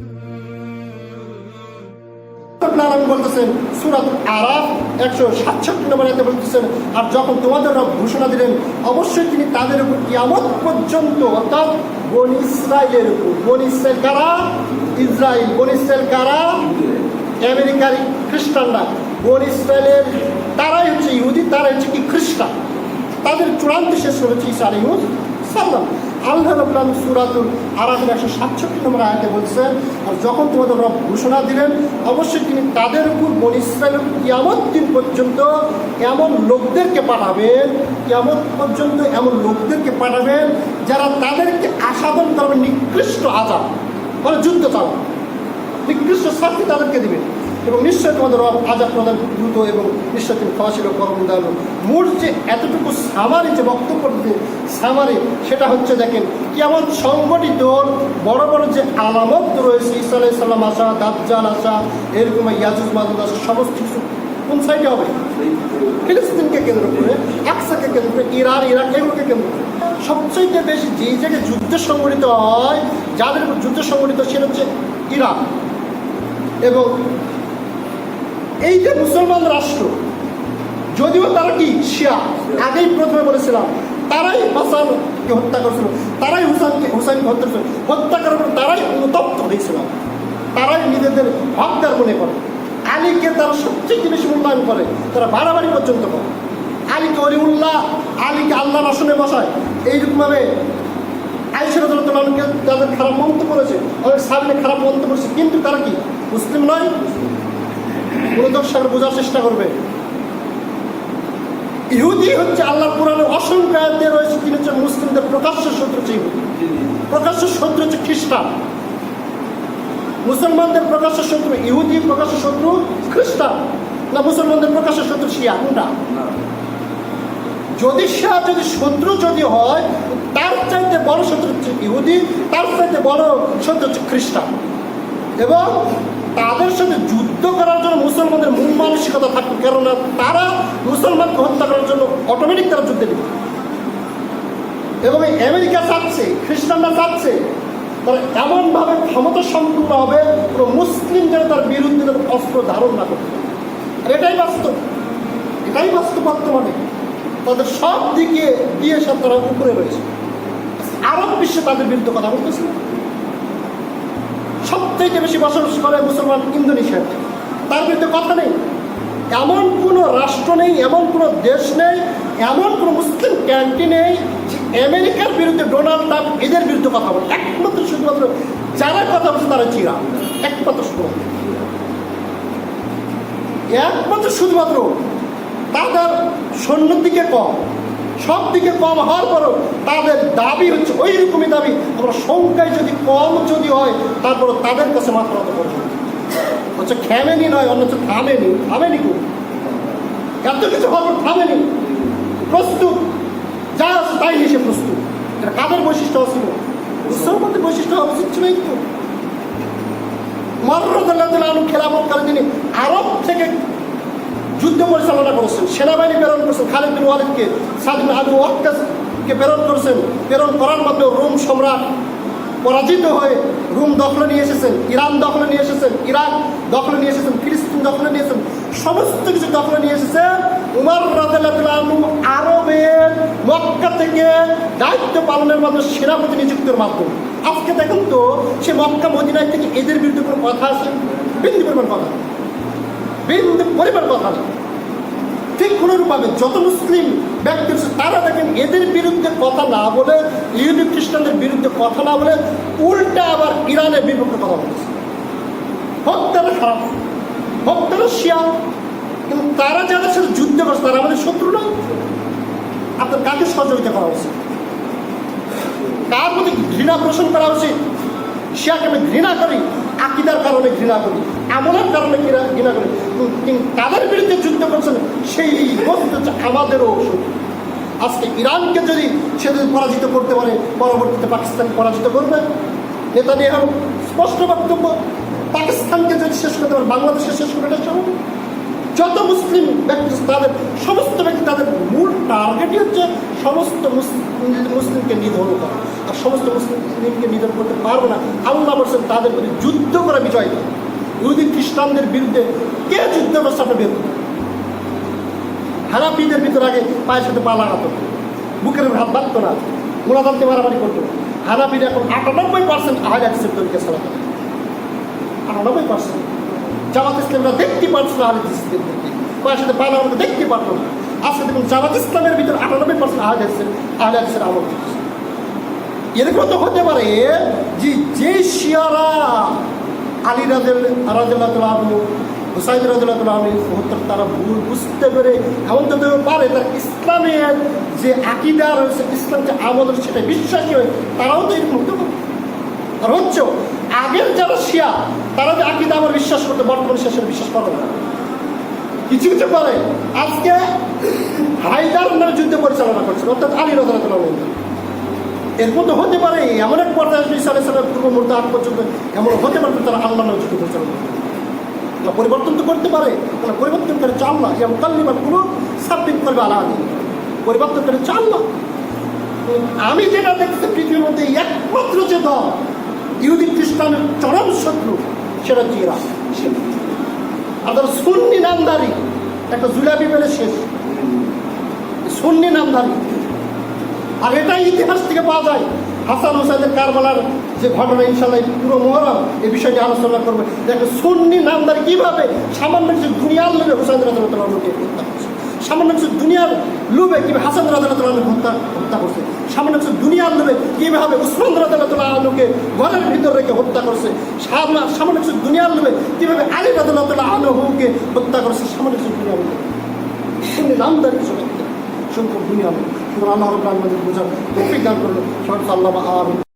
আর যখন তোমাদের রব ঘোষণা দিলেন, অবশ্যই তিনি তাদের উপর কিয়ামত পর্যন্ত, অর্থাৎ বন ইসরায়েলের উপর। বন ইসরায়েল কারা? ইসরায়েল বন ইসরায়েল কারা? আমেরিকার খ্রিস্টানরা। বন ইসরায়েলের তারাই হচ্ছে ইহুদি, তারাই হচ্ছে কি খ্রিস্টান? তাদের চূড়ান্ত শেষ ঈসা আলাইহিস সাল্লাম আল্লাহ রব্লাম সুরাতুল আরাফের একশো সাতষট্টি নম্বর আয়াতে বলছেন আর যখন তোমাদের রব ঘোষণা দিলেন, অবশ্যই তিনি তাদের উপর বন কিয়ামত দিন পর্যন্ত এমন লোকদেরকে পাঠাবেন, কিয়ামত পর্যন্ত এমন লোকদেরকে পাঠাবেন যারা তাদেরকে আসাদন করবেন নিকৃষ্ট আজাব। মানে যুদ্ধ চালান নিকৃষ্ট শাস্তি তাদেরকে দিবেন। এবং নিশ্চয় তোমাদের রব আজাব প্রদান দ্রুত এবং নিশ্চয় তিনি ক্ষমাশীল করম দয়ালু মূল যে এতটুকু সামারি যে বক্তব্য সামারি, সেটা হচ্ছে দেখেন, কেমন সংগঠিত বড় বড় যে আলামত রয়েছে ইসা আলাই সাল্লাম আসা, দাজ্জাল আসা, এরকম ইয়াজুজ মাদুদ আসা, সমস্ত কিছু কোন সাইডে হবে? ফিলিস্তিনকে কেন্দ্র করে আকসাকে কেন্দ্র করে, ইরান, ইরাক, এগুলোকে কেন্দ্র করে। সবচেয়ে বেশি যে জায়গায় যুদ্ধ সংগঠিত হয়, যাদের উপর যুদ্ধ সংগঠিত, সেটা হচ্ছে ইরান। এবং এই যে মুসলমান রাষ্ট্র, যদিও তারা কি, শিয়া, আগেই প্রথমে বলেছিলাম, তারাই হাসানকে হত্যা করেছিল, তারাই হুসানকে হুসাইনকে হত্যা করেছিল, হত্যা করার পর তারাই অনুতপ্ত হয়েছিল, তারাই নিজেদের হকদার মনে করে। আলীকে তারা সবচেয়ে বেশি মূল্যায়ন করে, তারা বাড়াবাড়ি পর্যন্ত করে। আলীকে অলিউল্লাহ, আলীকে আল্লাহ আসনে বসায়। এইরকমভাবে মানুষকে তাদের খারাপ মন্তব্য করেছে অনেক সামনে খারাপ মন্তব্য করেছে, কিন্তু তারা কি, মুসলিম নয়? বোঝার চেষ্টা করবে। ইহুদি হচ্ছে আল্লাহ অসংখ্য রয়েছে, তিনি হচ্ছে মুসলিমদের প্রকাশ্য শত্রু প্রকাশ্য শত্রু হচ্ছে খ্রিস্টান। মুসলমানদের প্রকাশ্য শত্রু ইহুদি, প্রকাশ্য শত্রু খ্রিস্টান। না, মুসলমানদের প্রকাশ্য শত্রু শিয়া কোনটা যদি শিয়া, যদি শত্রু যদি হয়, তার চাইতে বড় শত্রু হচ্ছে ইহুদি, তার চাইতে বড় শত্রু হচ্ছে খ্রিস্টান। এবং তাদের সাথে যুদ্ধ করার জন্য মুসলমানদের মূল মানসিকতা থাকবে কেননা তারা মুসলমানকে হত্যা করার জন্য অটোমেটিক তারা যুদ্ধে নেবে এবং আমেরিকা চাচ্ছে, খ্রিস্টানরা চাচ্ছে, তারা এমনভাবে ক্ষমতা সম্পূর্ণ হবে, কোনো মুসলিম যেন তার বিরুদ্ধে অস্ত্র ধারণ না করতে আর এটাই বাস্তব। এটাই বাস্তব বর্তমানে। তাদের সব দিকে দিয়ে সব তারা উপরে রয়েছে। আরব বিশ্বে তাদের বিরুদ্ধে কথা বলতেছে। সবথেকে বেশি বসবাস করে মুসলমান ইন্দোনেশিয়া তার বিরুদ্ধে কথা নেই। এমন কোনো রাষ্ট্র নেই, এমন কোনো দেশ নেই, এমন কোনো মুসলিম ক্যান্টি নেই আমেরিকার বিরুদ্ধে ডোনাল্ড ট্রাম্প এদের বিরুদ্ধে কথা বলে। একমাত্র শুধুমাত্র যারা কথা বলছে তারা চিরা। একমাত্র শুধুমাত্র। একমাত্র শুধুমাত্র তাদের সৈন্যর দিকে কম। সব দিকে কম হওয়ার পরও তাদের দাবি হচ্ছে ওই রকমই দাবি। আমরা সংখ্যায় যদি কম যদি হয় তারপর তাদের কাছে মাত্র অত করবে হচ্ছে খেমেনি নয় অন্য হচ্ছে থামেনি। থামেনি কোন এত কিছু পর থামেনি। প্রস্তুত। যা আছে তাই এসে প্রস্তুত। এটা কাদের বৈশিষ্ট্য ছিল মুসলমানদের বৈশিষ্ট্য উচিত ছিল একটু মর্রদাল্লাহ আলু খেলাফতকালে তিনি আরব থেকে যুদ্ধ পরিচালনা করেছেন, সেনাবাহিনী প্রেরণ করেছেন, খালিদ বিন ওয়ালিদকে সাদিন আবু ওয়াক্কাসকে প্রেরণ করেছেন, প্রেরণ করার মাধ্যমে রোম সম্রাট পরাজিত হয়ে রোম দখলে নিয়ে এসেছেন, ইরান দখলে নিয়ে এসেছেন, ইরাক দখলে নিয়ে এসেছেন, ফিলিস্তিন দখলে নিয়ে এসেছেন, সমস্ত কিছু দখলে নিয়ে এসেছেন উমার রাজু আরবের মক্কা থেকে দায়িত্ব পালনের মাধ্যমে সেনাপতি নিযুক্তের মাধ্যমে। আজকে দেখুন তো, সে মক্কা মদিনায় থেকে এদের বিরুদ্ধে কোনো কথা আছে? বিন্দু পরিমাণ কথা। বিন্দু পরিমাণ কথা নেই। ঠিক কোনোরূপভাবে যত মুসলিম ব্যক্তি তারা দেখেন এদের বিরুদ্ধে কথা না বলে, ইহুদি খ্রিস্টানদের বিরুদ্ধে কথা না বলে উল্টা আবার ইরানের বিপক্ষে কথা বলেছে হোক তারা খারাপ, হোক তারা শিয়া, কিন্তু তারা যাদের সাথে যুদ্ধ করছে, তারা আমাদের শত্রু নয় আপনার কাকে সহযোগিতা করা উচিত? কার প্রতি ঘৃণা পোষণ করা উচিত? শিয়াকে আমি ঘৃণা করি, আকিদার কারণে ঘৃণা করি, আমলের কারণে ঘৃণা ঘৃণা করি। তাদের বিরুদ্ধে যুদ্ধ করছেন, সেই বস্তু হচ্ছে আমাদেরও শত্রু আজকে ইরানকে যদি সে যদি পরাজিত করতে পারে, পরবর্তীতে পাকিস্তান পরাজিত করবে। নেতা নিয়ে স্পষ্ট বক্তব্য, পাকিস্তানকে যদি শেষ করতে পারে, বাংলাদেশকে শেষ করে এটা যত মুসলিম ব্যক্তি, তাদের সমস্ত ব্যক্তি, তাদের মূল টার্গেটই হচ্ছে সমস্ত মুসলিম মুসলিমকে নিধন করা। আর সমস্ত মুসলিমকে নিধন করতে পারবে না। আল্লাহ বলছেন, তাদের প্রতি যুদ্ধ করে বিজয়। দেয় ইহুদি খ্রিস্টানদের বিরুদ্ধে কে যুদ্ধ আপনার বের করুন। হানাফিদের ভিতর আগে পায়ের সাথে পা লাগাতো। বুকের হাত বাঁধতো না। মোলাদানকে মারামারি করতো। হানাফির এখন আটানব্বই পার্সেন্ট আহাজ অ্যাক্সেপ্ট তরিকে সালাত আটানব্বই পার্সেন্ট জামাত ইসলামরা দেখতে পারছে না আহলে ইসলামদেরকে পায়ের সাথে পা লাগানো দেখতে পারতো না। আজকে দেখুন জামাত ইসলামের ভিতর আটানব্বই পার্সেন্ট আহাজ অ্যাক্সেপ্ট আহলে হাদিসের আমল এরকম তো হতে পারে যে যে শিয়ারা আলী রাজেল রাজুল্লাহ আবু, হুসাইন রাজুল্লাহ আমি হত্যার তারা ভুল বুঝতে পেরে এমন তো পারে তার ইসলামের যে আকিদার রয়েছে ইসলাম যে আমল সেটা বিশ্বাসী হয়, তারাও তো এরকম হতে পারে আর হচ্ছে, আগের যারা শিয়া, তারা যে আকিদা আমার বিশ্বাস করতে বর্তমানে সেটা বিশ্বাস করে না। কিছু কিছু করে। আজকে হায়দার নামে যুদ্ধ পরিচালনা করছে, অর্থাৎ আলী রাজুল্লাহ এরপর তো হতে পারে, এমন এক পর্যায়ে মুহূর্তে আগ পর্যন্ত এমন হতে পারবে তারা আল্লাহ যুদ্ধ পরিচালনা করবে। না, পরিবর্তন তো করতে পারে তারা পরিবর্তন করে চাল না এবং কাল্লিবার কোনো সাবমিট করবে আলাদা আলী। পরিবর্তন করে চাল না। আমি যেটা দেখছি পৃথিবীর মধ্যে একমাত্র যে দল ইহুদি খ্রিস্টানের চরম শত্রু সেটা হচ্ছে তারা সুন্নি নামদারি একটা জুলাবি বেড়ে শেষ। সুন্নি নামদারি। আর এটাই ইতিহাস থেকে পাওয়া যায় হাসান হোসেনের কারবালার যে ঘটনা ইনশাল্লাহ পুরো মহরম এই বিষয়টি আলোচনা করবে। দেখো, সুন্নি নামদার কীভাবে সামান্য কিছু দুনিয়ার লোভে হোসেন রাজনাতকে হত্যা করছে? সামান্য কিছু দুনিয়ার লোভে কীভাবে হাসান রাজনাতকে হত্যা হত্যা করছে? সামান্য কিছু দুনিয়ার লোভে কীভাবে উসমান রাজনাতুল্লাহ আলুকে ঘরের ভিতর রেখে হত্যা করছে? সামা- সামান্য কিছু দুনিয়ার লোভে কীভাবে আলী রাজনাতুল্লাহ আলহুকে হত্যা করছে? সামান্য কিছু দুনিয়ার লোভে। নামদার কিছু ব্যক্তি সংখ্যক দুনিয়া সুতরাং আল্লাহ আমাদের বোঝার তৌফিক দান করল সব আল্লাহ আর